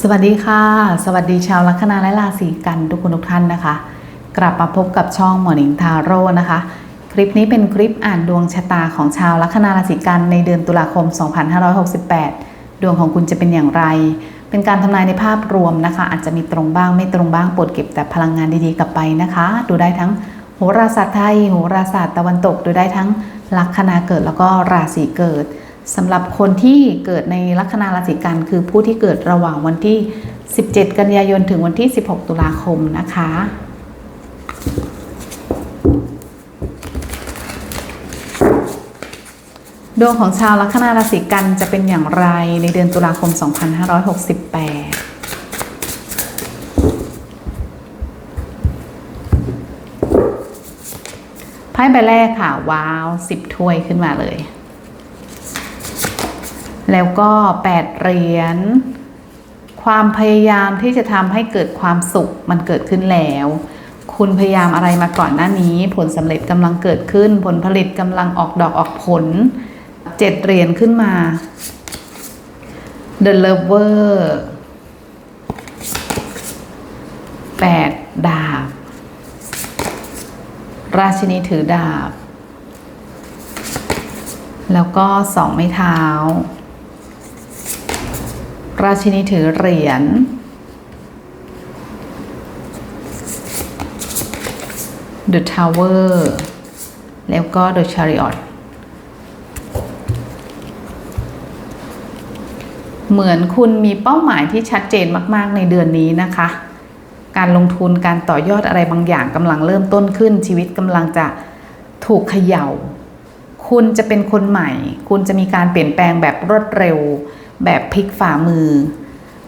สวัสดีค่ะ สวัสดีชาวลัคนาและราศีกันทุกคนทุกท่านนะคะ กลับมาพบกับช่องหมอนิงทาโร่นะคะ คลิปนี้เป็นคลิปอ่านดวงชะตาของชาวลัคนาราศีกันในเดือนตุลาคม 2568 ดวงของคุณจะเป็นอย่างไร เป็นการทำนายในภาพรวมนะคะ อาจจะมีตรงบ้างไม่ตรงบ้างโปรดเก็บแต่พลังงานดีๆกลับไปนะคะ ดูได้ทั้งโหราศาสตร์ไทยโหราศาสตร์ตะวันตก ดูได้ทั้งลัคนาเกิดแล้วก็ราศีเกิด สำหรับคนที่เกิดในลัคนาราศีกันคือผู้ที่เกิดระหว่างวันที่ 17 กันยายนถึงวันที่ 16 ตุลาคมนะคะ ดวงของชาวลัคนาราศีกันจะเป็นอย่างไรในเดือนตุลาคม 2568ไพ่ใบแรกค่ะ ว้าวสิบถ้วยขึ้นมาเลย แล้วก็แปดเหรียญความพยายามที่จะทำให้เกิดความสุขมันเกิดขึ้นแล้ว คุณพยายามอะไรมาก่อนหน้านี้ ผลสำเร็จกำลังเกิดขึ้น ผลผลิตกำลังออกดอกออกผลเจ็ดเหรียญขึ้นมา The Lover แปดดาบ ราชินีถือดาบ แล้วก็สองไม้เท้า ราชินีถือเหรียญ The Tower แล้วก็ The Chariot เหมือนคุณมีเป้าหมายที่ชัดเจนมาก ๆ ในเดือนนี้นะคะ การลงทุนการต่อยอดอะไรบางอย่างกำลังเริ่มต้นขึ้น ชีวิตกำลังจะถูกเขย่า คุณจะเป็นคนใหม่ คุณจะมีการเปลี่ยนแปลงแบบรวดเร็ว แบบพลิกฝ่ามือ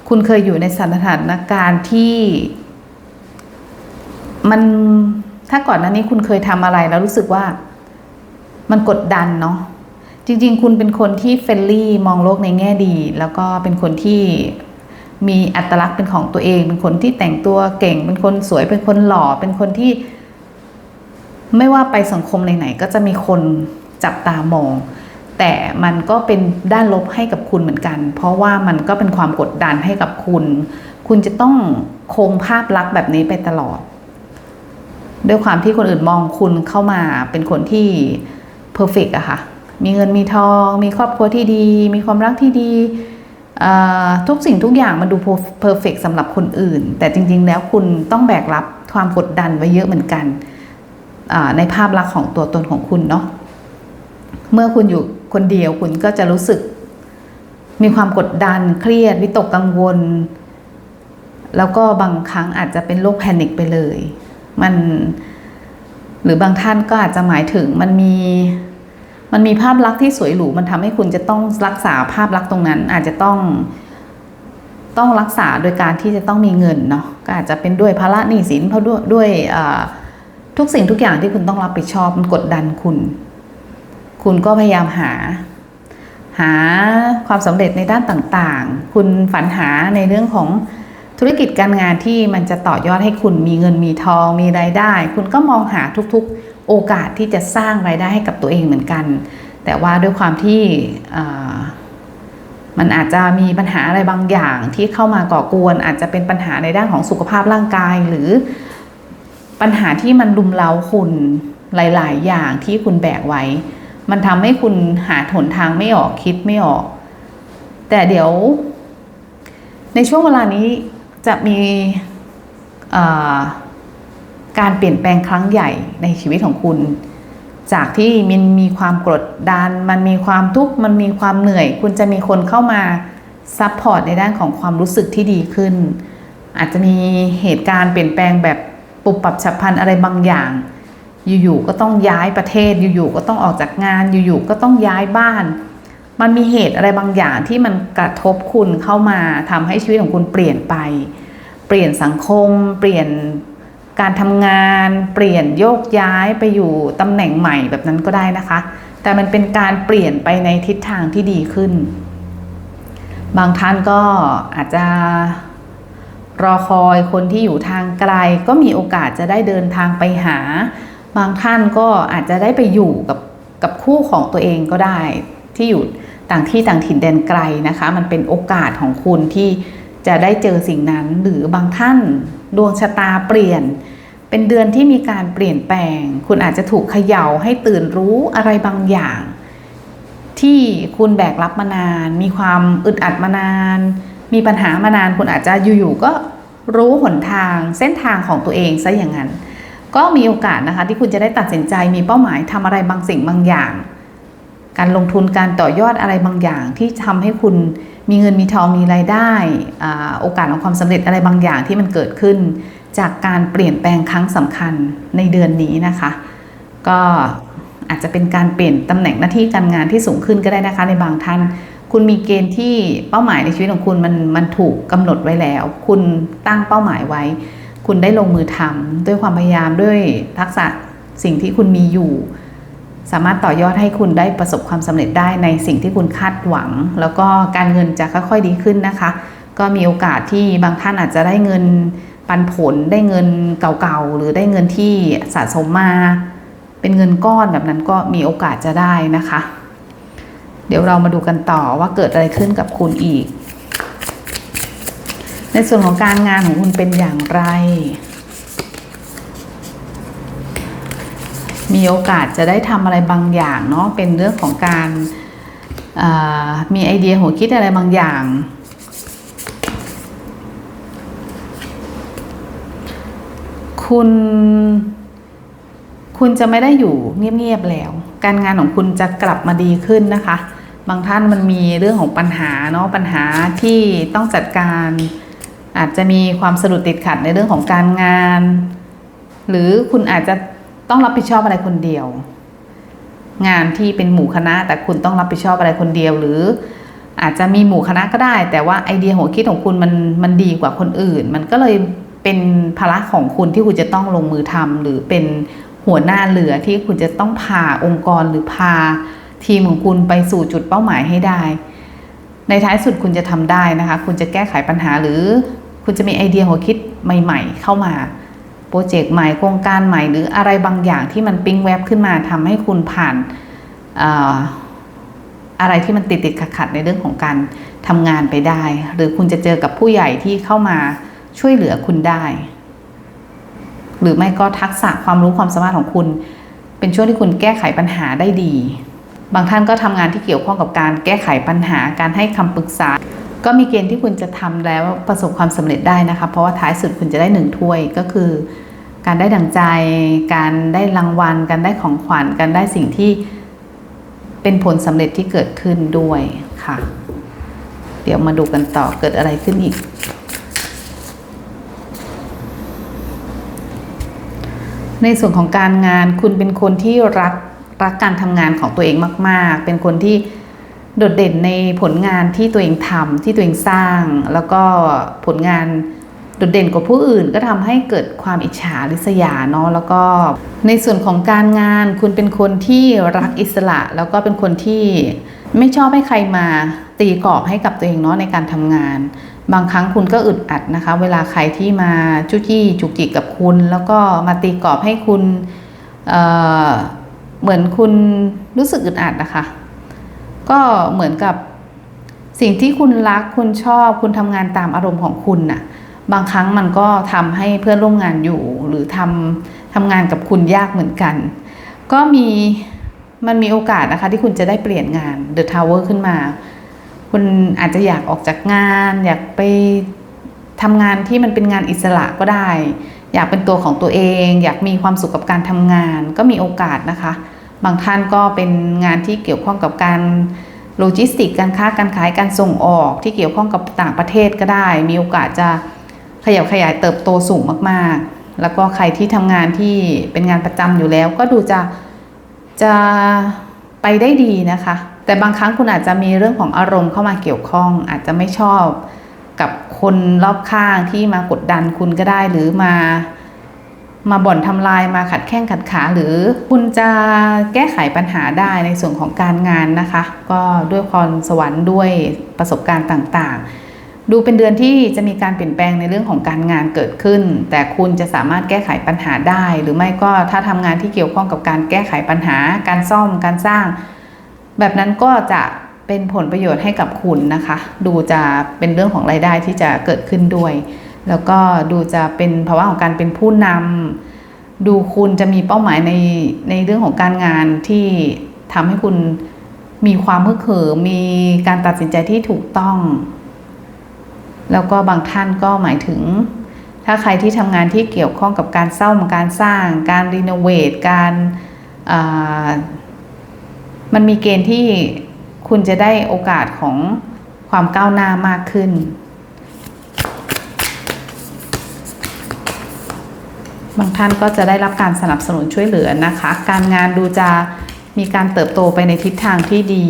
คุณเคยอยู่ในสถานการณ์ที่ มันถ้าก่อนหน้านี้คุณเคยทำอะไรแล้วรู้สึกว่ามันกดดันเนาะจริง ๆ คุณเป็นคนที่เฟรนลี่มองโลกในแง่ดี แล้วก็เป็นคนที่มีอัตลักษณ์เป็นของตัวเอง เป็นคนที่แต่งตัวเก่ง เป็นคนสวยเป็นคนหล่อเป็นคนที่ ไม่ว่าไปสังคมไหนๆก็จะมีคนจับตามอง แต่มันก็เป็นด้านลบให้กับคุณเหมือนกัน เพราะว่ามันก็เป็นความกดดันให้กับคุณ คุณจะต้องคงภาพลักษณ์แบบนี้ไปตลอด ด้วยความที่คนอื่นมองคุณเข้ามาเป็นคนที่เพอร์เฟกอะค่ะ มีเงินมีทอง มีครอบครัวที่ดี มีความรักที่ดีทุกสิ่งทุกอย่างมันดูเพอร์เฟกสำหรับคนอื่น แต่จริง ๆ แล้วคุณต้องแบกรับความกดดันไว้เยอะเหมือนกัน ในภาพลักษณ์ของตัวตนของคุณเนาะเมื่อคุณอยู่ คนเดียวคุณก็จะรู้สึก มีความกดดันเครียดวิตกกังวล แล้วก็บางครั้งอาจจะเป็นโรคแพนิคไปเลย มันหรือบางท่านก็อาจจะหมายถึงมันมีมันมีภาพลักษณ์ที่สวยหรู มันทำให้คุณจะต้องรักษาภาพลักษณ์ตรงนั้น อาจจะต้อง ต้องรักษาโดยการที่จะต้องมีเงินเนาะก็อาจจะเป็นด้วยภาระหนี้สินเพราะด้วยด้วยทุกสิ่งทุกอย่างที่คุณต้องรับผิดชอบมันกดดันคุณ คุณก็พยายามหา หาความสำเร็จในด้านต่างๆ คุณฝันหาในเรื่องของธุรกิจการงานที่มันจะต่อยอดให้คุณมีเงินมีทองมีรายได้ คุณก็มองหาทุกๆโอกาสที่จะสร้างรายได้ให้กับตัวเองเหมือนกัน แต่ว่าด้วยความที่มันอาจจะมีปัญหาอะไรบางอย่างที่เข้ามาก่อกวน อาจจะเป็นปัญหาในด้านของสุขภาพร่างกาย หรือปัญหาที่มันลุมเล้าคุณหลาย ๆ อย่างที่คุณแบกไว้ มันทำให้คุณหาหนทางไม่ออกคิดไม่ออก แต่เดี๋ยว ในช่วงเวลานี้จะมีการเปลี่ยนแปลงครั้งใหญ่ในชีวิตของคุณ จากที่มันมีความกดดัน มันมีความทุกข์ มันมีความเหนื่อย คุณจะมีคนเข้ามาซัพพอร์ตในด้านของความรู้สึกที่ดีขึ้น อาจจะมีเหตุการณ์เปลี่ยนแปลงแบบปุบปรับฉับพลันอะไรบางอย่าง อยู่ๆก็ต้องย้ายประเทศอยู่ๆก็ต้องออกจากงานอยู่ๆก็ต้องย้ายบ้าน มันมีเหตุอะไรบางอย่างที่มันกระทบคุณเข้ามาทำให้ชีวิตของคุณเปลี่ยนไป เปลี่ยนสังคม เปลี่ยนการทำงาน เปลี่ยนโยกย้ายไปอยู่ตำแหน่งใหม่แบบนั้นก็ได้นะคะ แต่มันเป็นการเปลี่ยนไปในทิศทางที่ดีขึ้น บางท่านก็อาจจะรอคอยคนที่อยู่ทางไกล ก็มีโอกาสจะได้เดินทางไปหา บางท่านก็อาจจะได้ไปอยู่กับกับคู่ของตัวเองก็ได้ ที่อยู่ต่างที่ต่างถิ่นแดนไกลนะคะ มันเป็นโอกาสของคุณที่จะได้เจอสิ่งนั้น หรือบางท่านดวงชะตาเปลี่ยน เป็นเดือนที่มีการเปลี่ยนแปลง คุณอาจจะถูกเขย่าให้ตื่นรู้อะไรบางอย่าง ที่คุณแบกรับมานาน มีความอึดอัดมานาน มีปัญหามานาน คุณอาจจะอยู่ๆก็รู้หนทางเส้นทางของตัวเองซะอย่างนั้น ก็มีโอกาสนะคะที่คุณจะได้ตัดสินใจมีเป้าหมายทำอะไรบางสิ่งบางอย่าง การลงทุนการต่อยอดอะไรบางอย่าง ที่ทำให้คุณมีเงินมีทองมีรายได้อาโอกาสของความสำเร็จอะไรบางอย่างที่มันเกิดขึ้น จากการเปลี่ยนแปลงครั้งสำคัญในเดือนนี้นะคะ ก็อาจจะเป็นการเปลี่ยนตำแหน่งหน้าที่การงานที่สูงขึ้นก็ได้นะคะในบางท่านคุณมีเกณฑ์ที่เป้าหมายในชีวิตของคุณมันมันถูกกำหนดไว้แล้ว คุณตั้งเป้าหมายไว้ คุณได้ลงมือทำด้วยความพยายามด้วยทักษะสิ่งที่คุณมีอยู่ สามารถต่อยอดให้คุณได้ประสบความสำเร็จได้ในสิ่งที่คุณคาดหวัง แล้วก็การเงินจะค่อยๆดีขึ้นนะคะ ก็มีโอกาสที่บางท่านอาจจะได้เงินปันผลได้เงินเก่าๆ หรือได้เงินที่สะสมมา เป็นเงินก้อนแบบนั้นก็มีโอกาสจะได้นะคะ เดี๋ยวเรามาดูกันต่อว่าเกิดอะไรขึ้นกับคุณอีก ในส่วนของการงานของคุณเป็นอย่างไร มีโอกาสจะได้ทำอะไรบางอย่างเนาะ เป็นเรื่องของการามีไอเดียหัวคิดอะไรบางอย่าง คุณ คุณจะไม่ได้อยู่เงียบๆแล้ว การงานของคุณจะกลับมาดีขึ้นนะคะ บางท่านมันมีเรื่องของปัญหาเนาะ ปัญหาที่ต้องจัดการ อาจจะมีความสะดุดติดขัดในเรื่องของการงาน หรือคุณอาจจะต้องรับผิดชอบอะไรคนเดียว งานที่เป็นหมู่คณะ แต่คุณต้องรับผิดชอบอะไรคนเดียว หรืออาจจะมีหมู่คณะก็ได้ แต่ว่าไอเดียหัวคิดของคุณมันมันดีกว่าคนอื่น มันก็เลยเป็นภาระของคุณที่คุณจะต้องลงมือทำหรือเป็นหัวหน้าเรือที่คุณจะต้องพาองค์กรหรือพาทีมของคุณไปสู่จุดเป้าหมายให้ได้ ในท้ายสุดคุณจะทำได้นะคะ คุณจะแก้ไขปัญหาหรือ คุณจะมีไอเดียหัวคิดใหม่ ๆ เข้ามาโปรเจกต์ใหม่โครงการใหม่ หรืออะไรบางอย่างที่มันปิ๊งแวบขึ้นมาทำให้คุณผ่านอ่าอะไรที่มันติดติดขัดในเรื่องของการทำงานไปได้ หรือคุณจะเจอกับผู้ใหญ่ที่เข้ามาช่วยเหลือคุณได้ หรือไม่ก็ทักษะความรู้ความสามารถของคุณ เป็นช่วงที่คุณแก้ไขปัญหาได้ดี บางท่านก็ทำงานที่เกี่ยวข้องกับการแก้ไขปัญหาการให้คำปรึกษา ก็มีเกณฑ์ที่คุณจะทำแล้วประสบความสำเร็จได้นะคะเพราะว่าท้ายสุดคุณจะได้หนึ่งถ้วยก็คือ การได้ดังใจ การได้รางวัล การได้ของขวัญ การได้สิ่งที่เป็นผลสำเร็จที่เกิดขึ้นด้วยค่ะ เดี๋ยวมาดูกันต่อเกิดอะไรขึ้นอีก ในส่วนของการงานคุณเป็นคนที่รักรักการทำงานของตัวเองมาก ๆ เป็นคนที่ โดดเด่นในผลงานที่ตัวเองทำที่ตัวเองสร้าง แล้วก็ผลงานโดดเด่นกว่าผู้อื่นก็ทำให้เกิดความอิจฉาริษยาเนาะแล้วก็ในส่วนของการงานคุณเป็นคนที่รักอิสระ แล้วก็เป็นคนที่ไม่ชอบให้ใครมาตีกรอบให้กับตัวเองเนาะในการทำงาน บางครั้งคุณก็อึดอัดนะคะ เวลาใครที่มาจุจี้จุกจิกกับคุณ แล้วก็มาตีกรอบให้คุณเเหมือนคุณรู้สึกอึดอัดนะคะ ก็เหมือนกับสิ่งที่คุณรักคุณชอบคุณทำงานตามอารมณ์ของคุณน่ะบางครั้งมันก็ทำให้เพื่อนร่วมงานอยู่ หรือทำทำงานกับคุณยากเหมือนกัน ก็มีมันมีโอกาสนะคะที่คุณจะได้เปลี่ยนงาน The Tower ขึ้นมา คุณอาจจะอยากออกจากงาน อยากไปทำงานที่มันเป็นงานอิสระก็ได้ อยากเป็นตัวของตัวเอง อยากมีความสุขกับการทำงาน ก็มีโอกาสนะคะ บางท่านก็เป็นงานที่เกี่ยวข้องกับการโลจิสติกการค้าการขายการส่งออกที่เกี่ยวข้องกับต่างประเทศก็ได้ มีโอกาสจะขยับขยายเติบโตสูงมากๆ แล้วก็ใครที่ทำงานที่เป็นงานประจำอยู่แล้ว ก็ดูจะจะไปได้ดีนะคะ แต่บางครั้งคุณอาจจะมีเรื่องของอารมณ์เข้ามาเกี่ยวข้อง อาจจะไม่ชอบกับคนรอบข้างที่มากดดันคุณก็ได้หรือมา มาบ่อนทำลายมาขัดแข้งขัดขา หรือคุณจะแก้ไขปัญหาได้ในส่วนของการงานนะคะ ก็ด้วยพรสวรรค์ด้วยประสบการณ์ต่างๆ ดูเป็นเดือนที่จะมีการเปลี่ยนแปลงในเรื่องของการงานเกิดขึ้น แต่คุณจะสามารถแก้ไขปัญหาได้ หรือไม่ก็ถ้าทำงานที่เกี่ยวข้องกับการแก้ไขปัญหา การซ่อมการสร้าง แบบนั้นก็จะเป็นผลประโยชน์ให้กับคุณนะคะ ดูจะเป็นเรื่องของรายได้ที่จะเกิดขึ้นด้วย แล้วก็ดูจะเป็นภาวะของการเป็นผู้นำดูคุณจะมีเป้าหมายในในเรื่องของการงานที่ทำให้คุณมีความพึกเหิมมีการตัดสินใจที่ถูกต้อง แล้วก็บางท่านก็หมายถึง ถ้าใครที่ทำงานที่เกี่ยวข้องกับการเศร้าการสร้าง การรีโนเวทการมันมีเกณฑ์ที่คุณจะได้โอกาสของความก้าวหน้ามากขึ้น บางท่านก็จะได้รับการสนับสนุนช่วยเหลือนะคะ การงานดูจะมีการเติบโตไปในทิศทางที่ดี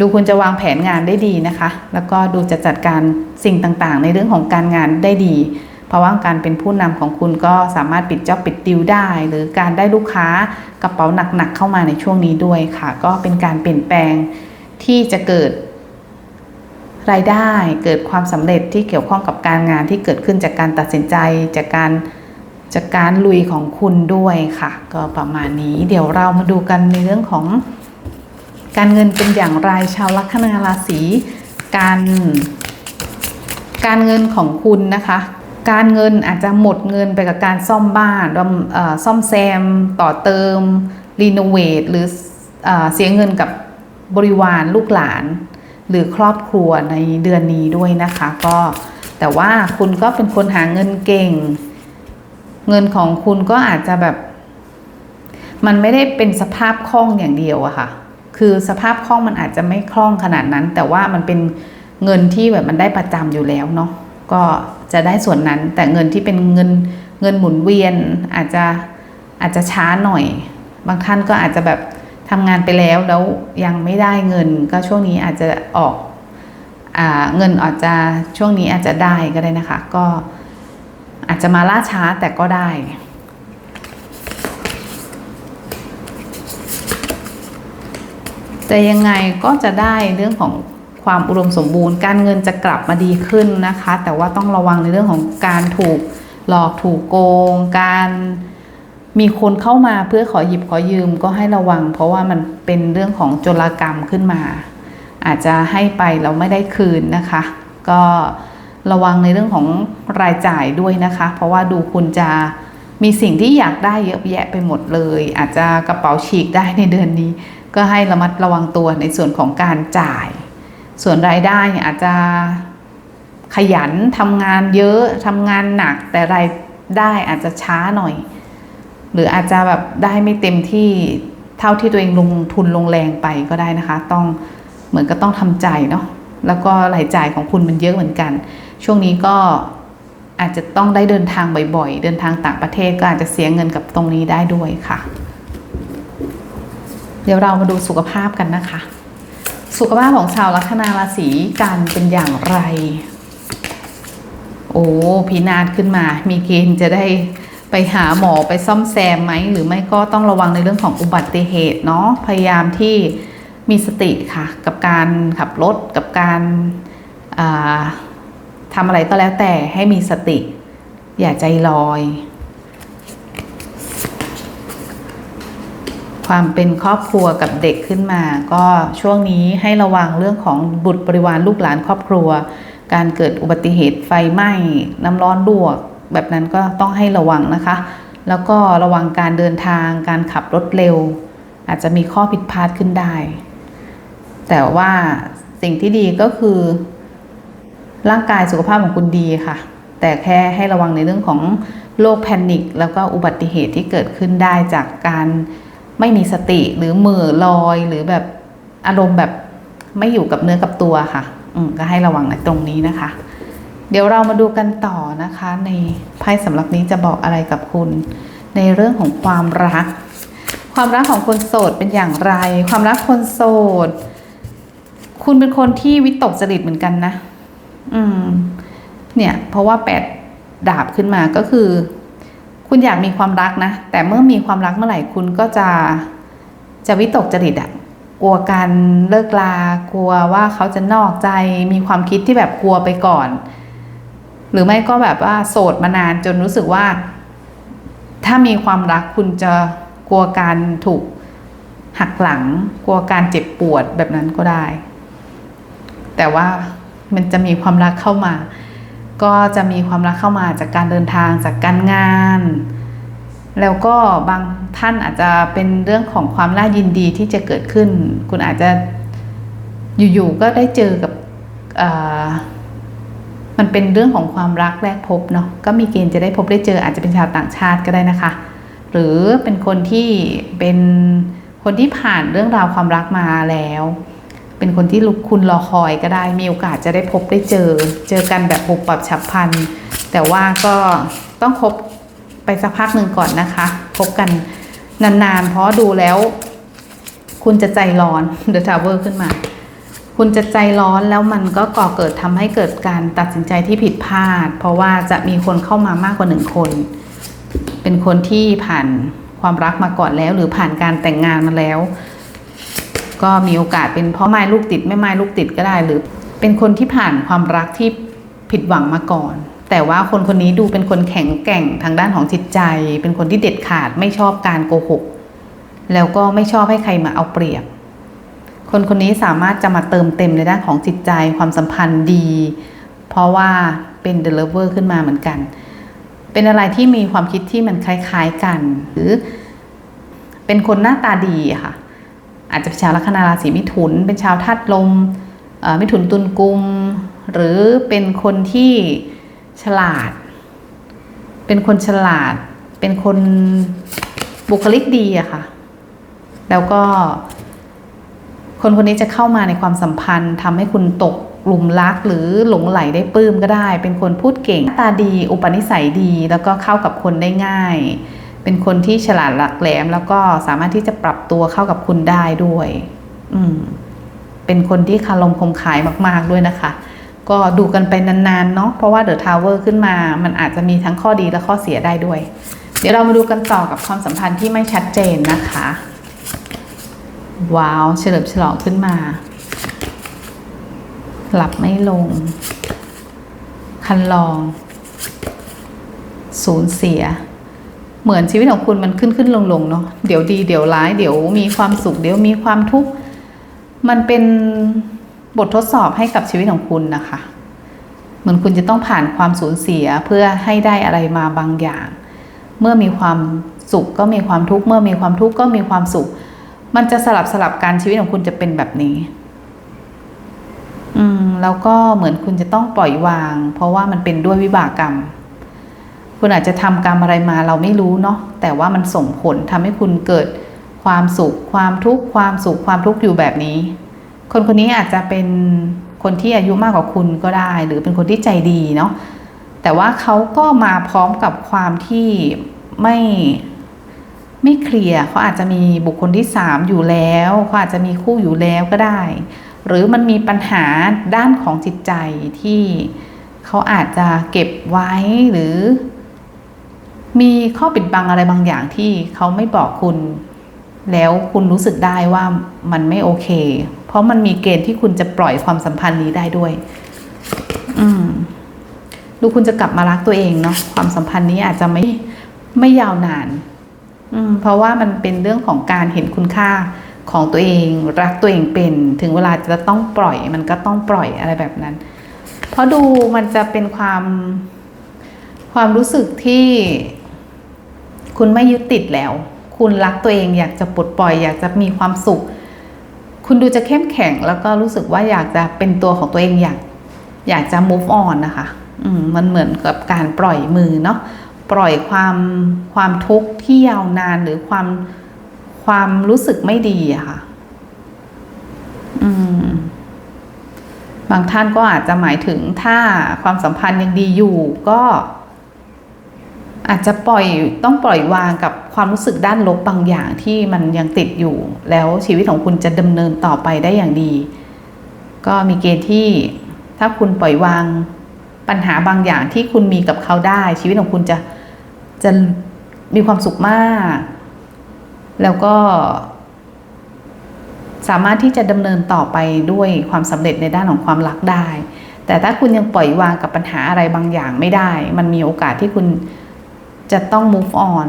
ดูคุณจะวางแผนงานได้ดีนะคะ แล้วก็ดูจะจัดการสิ่งต่างๆ ในเรื่องของการงานได้ดี เพราะว่าการเป็นผู้นำของคุณก็สามารถปิดจ็อบปิดดิวได้ หรือการได้ลูกค้ากระเป๋าหนักๆเข้ามาในช่วงนี้ด้วยค่ะ ก็เป็นการเปลี่ยนแปลงที่จะเกิด รายได้เกิดความสำเร็จที่เกี่ยวข้องกับการงานที่เกิดขึ้นจากการตัดสินใจจากการจากการลุยของคุณด้วยค่ะ ก็ประมาณนี้เดี๋ยวเรามาดูกันในเรื่องของ การเงินเป็นอย่างไรชาวลัคนาราศีการการเงินของคุณนะคะ การเงินอาจจะหมดเงินไปกับการซ่อมบ้านซ่อมแซม ต่อเติมรีโนเวทหรืออเสียเงินกับบริวารลูกหลาน หรือครอบครัวในเดือนนี้ด้วยนะคะ ก็แต่ว่าคุณก็เป็นคนหาเงินเก่ง เงินของคุณก็อาจจะแบบ มันไม่ได้เป็นสภาพคล่องอย่างเดียวอะค่ะ คือสภาพคล่องมันอาจจะไม่คล่องขนาดนั้น แต่ว่ามันเป็นเงินที่แบบมันได้ประจำอยู่แล้วเนาะก็จะได้ส่วนนั้น แต่เงินที่เป็นเงินเงินหมุนเวียนอาจจะอาจจะช้าหน่อย บางท่านก็อาจจะแบบ ทำงานไปแล้วแล้วยังไม่ได้เงิน ก็ช่วงนี้อาจจะออกอเงินอาจจะช่วงนี้อาจจะได้ก็ได้นะคะ ก็อาจจะมาล่าช้าแต่ก็ได้แต่ยังไงก็จะได้เรื่องของความอุดมสมบูรณ์ การเงินจะกลับมาดีขึ้นนะคะ แต่ว่าต้องระวังในเรื่องของการถูกหลอกถูกโกง การ มีคนเข้ามาเพื่อขอหยิบขอยืมก็ให้ระวัง เพราะว่ามันเป็นเรื่องของโจรกรรมขึ้นมา อาจจะให้ไปแล้วไม่ได้คืนนะคะ ก็ระวังในเรื่องของรายจ่ายด้วยนะคะ เพราะว่าดูคุณจะมีสิ่งที่อยากได้เยอะแยะไปหมดเลย อาจจะกระเป๋าฉีกได้ในเดือนนี้ ก็ให้ระมัดระวังตัวในส่วนของการจ่าย ส่วนรายได้อาจจะขยันทำงานเยอะทำงานหนักแต่รายได้อาจจะช้าหน่อย หรืออาจจะแบบได้ไม่เต็มที่เท่าที่ตัวเองลงทุนลงแรงไปก็ได้นะคะ ต้องเหมือนก็ต้องทำใจเนาะแล้วก็รายจ่ายของคุณมันเยอะเหมือนกัน ช่วงนี้ก็อาจจะต้องได้เดินทางบ่อยๆ เดินทางต่างประเทศก็อาจจะเสียเงินกับตรงนี้ได้ด้วยค่ะ เดี๋ยวเรามาดูสุขภาพกันนะคะ สุขภาพของชาวลัคนาราศีกันเป็นอย่างไร โอ้พินาศขึ้นมา มีเกณฑ์จะได้ ไปหาหมอไปซ่อมแซมไหมหรือไม่ก็ต้องระวังในเรื่องของอุบัติเหตุเนาะพยายามที่มีสติค่ะ กับการขับรถกับการาทำอะไรก็แล้วแต่ให้มีสติ อย่าใจลอย ความเป็นครอบครัวกับเด็กขึ้นมา ก็ช่วงนี้ให้ระวังเรื่องของบุตรบริวารลูกหลานครอบครัว การเกิดอุบัติเหตุไฟไหม้น้ำร้อนลวก แบบนั้นก็ต้องให้ระวังนะคะ แล้วก็ระวังการเดินทางการขับรถเร็ว อาจจะมีข้อผิดพลาดขึ้นได้ แต่ว่าสิ่งที่ดีก็คือ ร่างกายสุขภาพของคุณดีค่ะ แต่แค่ให้ระวังในเรื่องของโรคแพนิคแล้วก็อุบัติเหตุที่เกิดขึ้นได้จากการไม่มีสติหรือมือลอยหรือแบบอารมณ์แบบไม่อยู่กับเนื้อกับตัวค่ะ อืก็ให้ระวังในตรงนี้นะคะ เดี๋ยวเรามาดูกันต่อนะคะ ในไพ่สำหรับนี้จะบอกอะไรกับคุณ ในเรื่องของความรัก ความรักของคนโสดเป็นอย่างไร ความรักคนโสด คุณเป็นคนที่วิตกจริตเหมือนกันนะ อืม เนี่ย เพราะว่าแปดดาบขึ้นมาก็คือ คุณอยากมีความรักนะ แต่เมื่อมีความรักเมื่อไหร่คุณก็จะจะวิตกจริตอะกลัวการเลิกลากลัวว่าเขาจะนอกใจมีความคิดที่แบบกลัวไปก่อน รือไม่ก็แบบว่าโสดมานานจนรู้สึกว่า ถ้ามีความรักคุณจะกลัวการถูกหักหลัง กลัวการเจ็บปวดแบบนั้นก็ได้ แต่ว่ามันจะมีความรักเข้ามา ก็จะมีความรักเข้ามาจากการเดินทางจากการงาน แล้วก็บางท่านอาจจะเป็นเรื่องของความน่ายินดีที่จะเกิดขึ้น คุณอาจจะอยู่ๆก็ได้เจอกับ มันเป็นเรื่องของความรักแรกพบเนาะก็มีเกณฑ์จะได้พบได้เจออาจจะเป็นชาวต่างชาติก็ได้นะคะ หรือเป็นคนที่เป็นคนที่ผ่านเรื่องราวความรักมาแล้ว เป็นคนที่ลุกคุณรอคอยก็ได้ มีโอกาสจะได้พบได้เจอ เจอกันแบบปุบปับฉับพลัน แต่ว่าก็ต้องคบไปสักพักหนึ่งก่อนนะคะคบกันนานๆ เพราะดูแล้ว คุณจะใจร้อน The Tower ขึ้นมา คุณจะใจร้อนแล้วมันก็ก่อเกิดทำให้เกิดการตัดสินใจที่ผิดพลาด เพราะว่าจะมีคนเข้ามามากกว่าหนึ่งคน เป็นคนที่ผ่านความรักมาก่อนแล้ว หรือผ่านการแต่งงานมาแล้ว ก็มีโอกาสเป็นพ่อไม้ลูกติดแม่ไม้ลูกติดก็ได้หรือ เป็นคนที่ผ่านความรักที่ผิดหวังมาก่อน แต่ว่าคนคนนี้ดูเป็นคนแข็งแกร่งทางด้านของจิตใจ เป็นคนที่เด็ดขาดไม่ชอบการโกหก แล้วก็ไม่ชอบให้ใครมาเอาเปรียบ คนคนนี้สามารถจะมาเติมเต็มในด้านของจิตใจความสัมพันธ์ดี เพราะว่าเป็น The Lover ขึ้นมาเหมือนกัน เป็นอะไรที่มีความคิดที่มันคล้ายๆกัน หรือเป็นคนหน้าตาดีค่ะ อาจจะเป็นชาวลัคนาราศีมิถุน เป็นชาวธาตุลมมิถุนตุลกุม หรือเป็นคนที่ฉลาด เป็นคนฉลาด เป็นคนบุคลิกดีอะค่ะ แล้วก็ คนคนนี้จะเข้ามาในความสัมพันธ์ทำให้คุณตกหลุมรักหรือหลงไหลได้ปลื้มก็ได้ เป็นคนพูดเก่งหน้าตาดี อุปนิสัยดี แล้วก็เข้ากับคนได้ง่าย เป็นคนที่ฉลาดหลักแหลม แล้วก็สามารถที่จะปรับตัวเข้ากับคุณได้ด้วย อืมเป็นคนที่คารมคมขายมาก ๆด้วยนะคะ ก็ดูกันไปนานๆเนาะเพราะว่าเดอะทาวเวอร์ขึ้นมา มันอาจจะมีทั้งข้อดีและข้อเสียได้ด้วย เดี๋ยวเรามาดูกันต่อกับความสัมพันธ์ที่ไม่ชัดเจนนะคะ ว้าวเฉลิมฉลองขึ้นมา หลับไม่ลง คันลอง สูญเสีย เหมือนชีวิตของคุณมันขึ้นขึ้นลงลงเนาะเดี๋ยวดีเดี๋ยวร้าย เดี๋ยวมีความสุข เดี๋ยวมีความทุกข์มันเป็นบททดสอบให้กับชีวิตของคุณนะคะ เหมือนคุณจะต้องผ่านความสูญเสียเพื่อให้ได้อะไรมาบางอย่าง เมื่อมีความสุขก็มีความทุกข์เมื่อมีความทุกข์ก็มีความสุข มันจะสลับสลับกันชีวิตของคุณจะเป็นแบบนี้ อืม แล้วก็เหมือนคุณจะต้องปล่อยวาง เพราะว่ามันเป็นด้วยวิบากกรรม คุณอาจจะทำกรรมอะไรมาเราไม่รู้เนาะแต่ว่ามันส่งผลทำให้คุณเกิดความสุข ความทุกข์ความสุขความทุกข์อยู่แบบนี้ คนคนนี้อาจจะเป็นคนที่อายุมากกว่าคุณก็ได้ หรือเป็นคนที่ใจดีเนาะแต่ว่าเขาก็มาพร้อมกับความที่ไม่ ไม่เคลียร์เขาอาจจะมีบุคคลที่สามอยู่แล้วเขาอาจจะมีคู่อยู่แล้วก็ได้ หรือมันมีปัญหาด้านของจิตใจที่เขาอาจจะเก็บไว้หรือ มีข้อปิดบังอะไรบางอย่างที่เขาไม่บอกคุณ แล้วคุณรู้สึกได้ว่ามันไม่โอเค เพราะมันมีเกณฑ์ที่คุณจะปล่อยความสัมพันธ์นี้ได้ด้วย อืมดูคุณจะกลับมารักตัวเองเนาะความสัมพันธ์นี้อาจจะไม่ไม่ยาวนาน เพราะว่ามันเป็นเรื่องของการเห็นคุณค่าของตัวเองรักตัวเองเป็น ถึงเวลาจะต้องปล่อย มันก็ต้องปล่อยอะไรแบบนั้น เพราะดูมันจะเป็นความความรู้สึกที่ คุณไม่ยึดติดแล้ว คุณรักตัวเองอยากจะปลดปล่อย อยากจะมีความสุข คุณดูจะเข้มแข็งแล้วก็รู้สึกว่าอยากจะเป็นตัวของตัวเองอยากอยากจะ move on นะคะ อืมมันเหมือนกับการปล่อยมือเนาะ ปล่อยความความทุกข์ที่ยาวนานหรือความความรู้สึกไม่ดีอะค่ะ อืม บางท่านก็อาจจะหมายถึงถ้าความสัมพันธ์ยังดีอยู่ก็ อาจจะปล่อยต้องปล่อยวางกับความรู้สึกด้านลบบางอย่างที่มันยังติดอยู่ แล้วชีวิตของคุณจะดำเนินต่อไปได้อย่างดี ก็มีเกณฑ์ที่ถ้าคุณปล่อยวางปัญหาบางอย่างที่คุณมีกับเขาได้ ชีวิตของคุณจะ จะมีความสุขมาก แล้วก็สามารถที่จะดำเนินต่อไปด้วยความสำเร็จในด้านของความรักได้ แต่ถ้าคุณยังปล่อยวางกับปัญหาอะไรบางอย่างไม่ได้ มันมีโอกาสที่คุณจะต้อง move on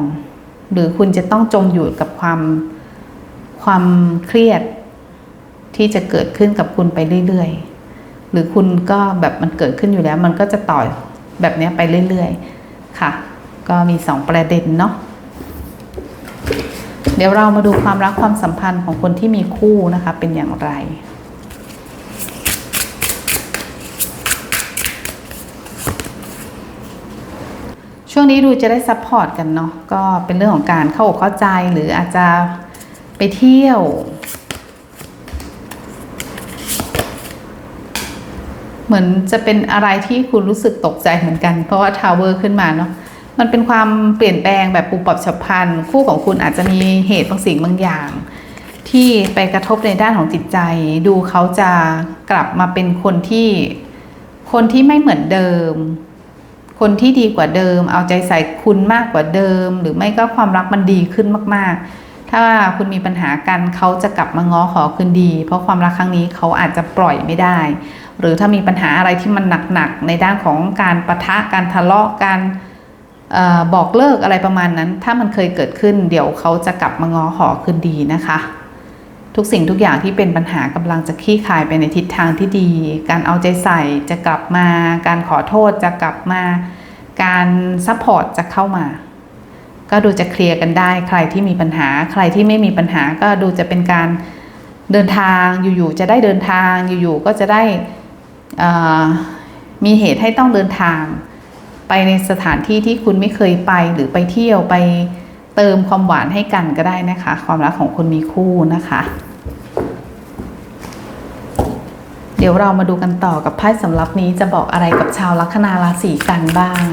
หรือคุณจะต้องจมอยู่กับความความเครียดที่จะเกิดขึ้นกับคุณไปเรื่อยๆ หรือคุณก็แบบมันเกิดขึ้นอยู่แล้ว มันก็จะต่อแบบนี้ไปเรื่อยๆ ค่ะ ก็มีสองประเด็นเนาะเดี๋ยวเรามาดูความรักความสัมพันธ์ของคนที่มีคู่นะคะเป็นอย่างไรช่วงนี้ดูจะได้ซัพพอร์ตกันเนาะก็เป็นเรื่องของการเข้าอกเข้าใจหรืออาจจะไปเที่ยว เหมือนจะเป็นอะไรที่คุณรู้สึกตกใจเหมือนกัน เพราะว่าทาวเวอร์ขึ้นมาเนาะ มันเป็นความเปลี่ยนแปลงแบบปุบปับฉับพลัน คู่ของคุณอาจจะมีเหตุบางสิ่งบางอย่าง ที่ไปกระทบในด้านของจิตใจ ดูเขาจะกลับมาเป็นคนที่คนที่ไม่เหมือนเดิม คนที่ดีกว่าเดิม เอาใจใส่คุณมากกว่าเดิม หรือไม่ก็ความรักมันดีขึ้นมาก ๆ ถ้าคุณมีปัญหากันเขาจะกลับมาง้อขอคืนดี เพราะความรักครั้งนี้เขาอาจจะปล่อยไม่ได้ หรือถ้ามีปัญหาอะไรที่มันหนัก ๆ ในด้านของการประทะการทะเลาะการ บอกเลิกอะไรประมาณนั้น ถ้ามันเคยเกิดขึ้น เดี๋ยวเขาจะกลับมาง้อขอคืนดีนะคะ ทุกสิ่งทุกอย่างที่เป็นปัญหากำลังจะคลี่คลายไปในทิศทางที่ดี การเอาใจใส่จะกลับมา การขอโทษจะกลับมา การซัพพอร์ตจะเข้ามา ก็ดูจะเคลียร์กันได้ ใครที่มีปัญหา ใครที่ไม่มีปัญหาก็ดูจะเป็นการเดินทางอยู่ๆจะได้เดินทางอยู่ๆก็จะได้มีเหตุให้ต้องเดินทาง ไปในสถานที่ที่คุณไม่เคยไปหรือไปเที่ยวไปเติมความหวานให้กันก็ได้นะคะ ความรักของคนมีคู่นะคะ เดี๋ยวเรามาดูกันต่อกับไพ่สำรับนี้จะบอกอะไรกับชาวลัคนาราศีกันบ้าง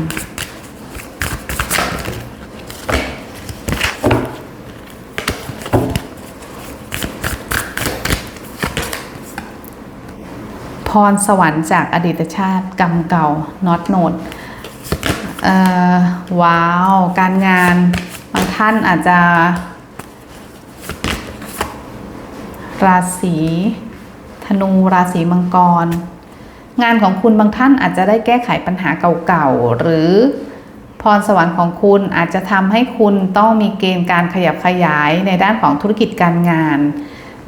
พรสวรรค์จากอดีตชาติกรรมเก่า not note เอ่อว้าว การงานบางท่านอาจจะ ราศีธนูราศีมังกร งานของคุณบางท่านอาจจะได้แก้ไขปัญหาเก่าๆ หรือพรสวรรค์ของคุณอาจจะทำให้คุณต้องมีเกณฑ์การขยับขยายในด้านของธุรกิจการงาน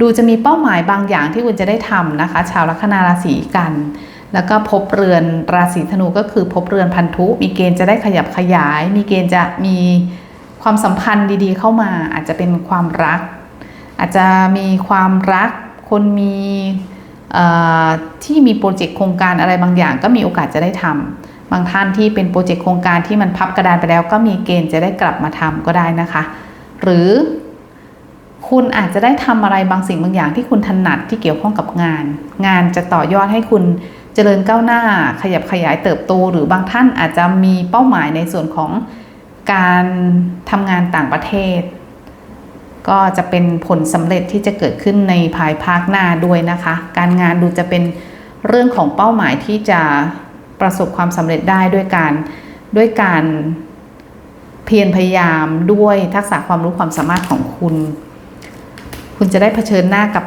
ดูจะมีเป้าหมายบางอย่างที่คุณจะได้ทำนะคะ ชาวลัคนาราศีกัน แล้วก็พบเรือนราศีธนูก็คือพบเรือนพันธุ มีเกณฑ์จะได้ขยับขยาย มีเกณฑ์จะมีความสัมพันธ์ดีๆ เข้ามา อาจจะเป็นความรัก อาจจะมีความรัก คนมีที่มีโปรเจกต์โครงการอะไรบางอย่าง ก็มีโอกาสจะได้ทำบางท่านที่เป็นโปรเจกต์โครงการที่มันพับกระดานไปแล้ว ก็มีเกณฑ์จะได้กลับมาทำก็ได้นะคะ หรือคุณอาจจะได้ทำอะไรบางสิ่งบางอย่างที่คุณถนัดที่เกี่ยวข้องกับงาน งานจะต่อยอดให้คุณ เจริญก้าวหน้า ขยับขยายเติบโต หรือบางท่านอาจจะมีเป้าหมายในส่วนของการทำงานต่างประเทศ ก็จะเป็นผลสำเร็จที่จะเกิดขึ้นในภายภาคหน้าด้วยนะคะ การงานดูจะเป็นเรื่องของเป้าหมายที่จะประสบความสำเร็จได้ด้วยการด้วยการเพียรพยายามด้วยทักษะความรู้ความสามารถของคุณ คุณจะได้เผชิญหน้ากับ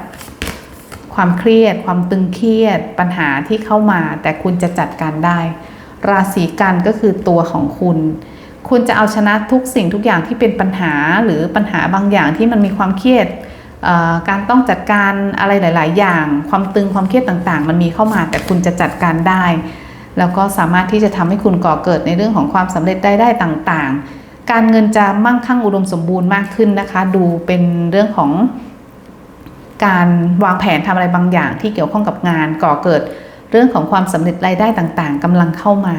ความเครียด ความตึงเครียด ปัญหาที่เข้ามา แต่คุณจะจัดการได้ ราศีกันก็คือตัวของคุณ คุณจะเอาชนะทุกสิ่งทุกอย่างที่เป็นปัญหาหรือปัญหาบางอย่างที่มันมีความเครียดการต้องจัดการอะไรหลาย ๆ อย่าง ความตึงความเครียดต่างๆ มันมีเข้ามาแต่คุณจะจัดการได้ แล้วก็สามารถที่จะทำให้คุณก่อเกิดในเรื่องของความสำเร็จได้ได้ต่างๆ การเงินจะมั่งคั่งอุดมสมบูรณ์มากขึ้นนะคะ ดูเป็นเรื่องของ การวางแผนทำอะไรบางอย่างที่เกี่ยวข้องกับงานก่อเกิดเรื่องของความสำเร็จรายได้ต่างๆกำลังเข้ามา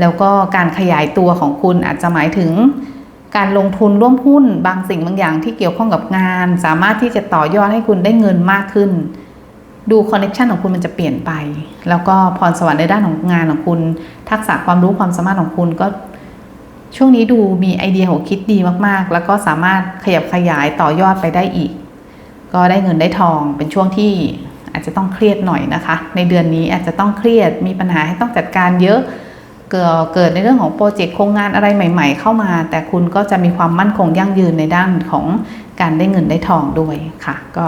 แล้วก็การขยายตัวของคุณอาจจะหมายถึง การลงทุนร่วมหุ้นบางสิ่งบางอย่างที่เกี่ยวข้องกับงาน สามารถที่จะต่อยอดให้คุณได้เงินมากขึ้น ดูคอนเน c ชันของคุณมันจะเปลี่ยนไป แล้วก็พรสวรรค์ในด้านของงานของคุณ ทักษะความรู้ความสามารถของคุณก็ช่วงนี้ดูมีไอเดียหัวคิดดีมากๆ แล้วก็สามารถขยับขยายต่อยอดไปได้อีก ก็ได้เงินได้ทองเป็นช่วงที่อาจจะต้องเครียดหน่อยนะคะ ในเดือนนี้อาจจะต้องเครียดมีปัญหาให้ต้องจัดการเยอะเกิดเกิดในเรื่องของโปรเจกต์โครงงานอะไรใหม่ ๆ เข้ามา แต่คุณก็จะมีความมั่นคงยั่งยืนในด้านของการได้เงินได้ทองด้วยค่ะ ก็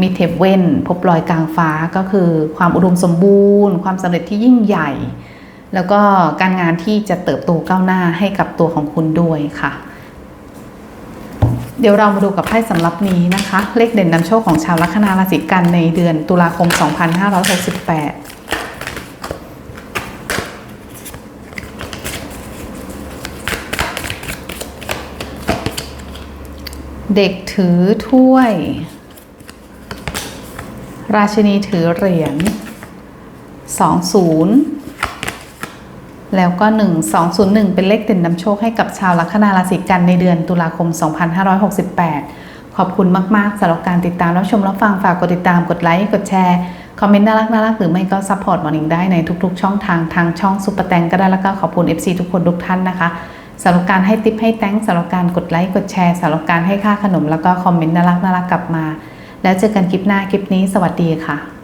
มีเทปเว่นพบรอยกลางฟ้าก็คือความอุดมสมบูรณ์ ความสำเร็จที่ยิ่งใหญ่ แล้วก็การงานที่จะเติบโตก้าวหน้าให้กับตัวของคุณด้วยค่ะ เดี๋ยวเรามาดูกับไพ่สำหรับนี้นะคะ เลขเด่นนำโชคของชาวลัคนาราศีกันในเดือนตุลาคม 2568เด็กถือถ้วย ราชินีถือเหรียญ20 แล้วก็ 1 201 เป็นเลขเด่นนำโชคให้กับชาวลัคนาราศีกันในเดือนตุลาคม 2568 ขอบคุณมาก ๆสำหรับการติดตามรับชมรับฟังฝากกดติดตามกดไลค์กดแชร์ คอมเมนต์น่ารักน่ารักหรือไม่ก็ซัพพอร์ตมอนิงได้ในทุกๆ ช่องทางทางช่องซุปเปอร์แตงก็ได้แล้วก็ขอบคุณ FC ทุกคนทุกท่านนะคะสำหรับการให้ติปให้แตงสำหรับการกดไลค์กดแชร์สำหรับการให้ค่าขนมแล้วก็คอมเมนต์น่ารักน่ารักกลับมา แล้วเจอกันคลิปหน้าคลิปนี้ สวัสดีค่ะ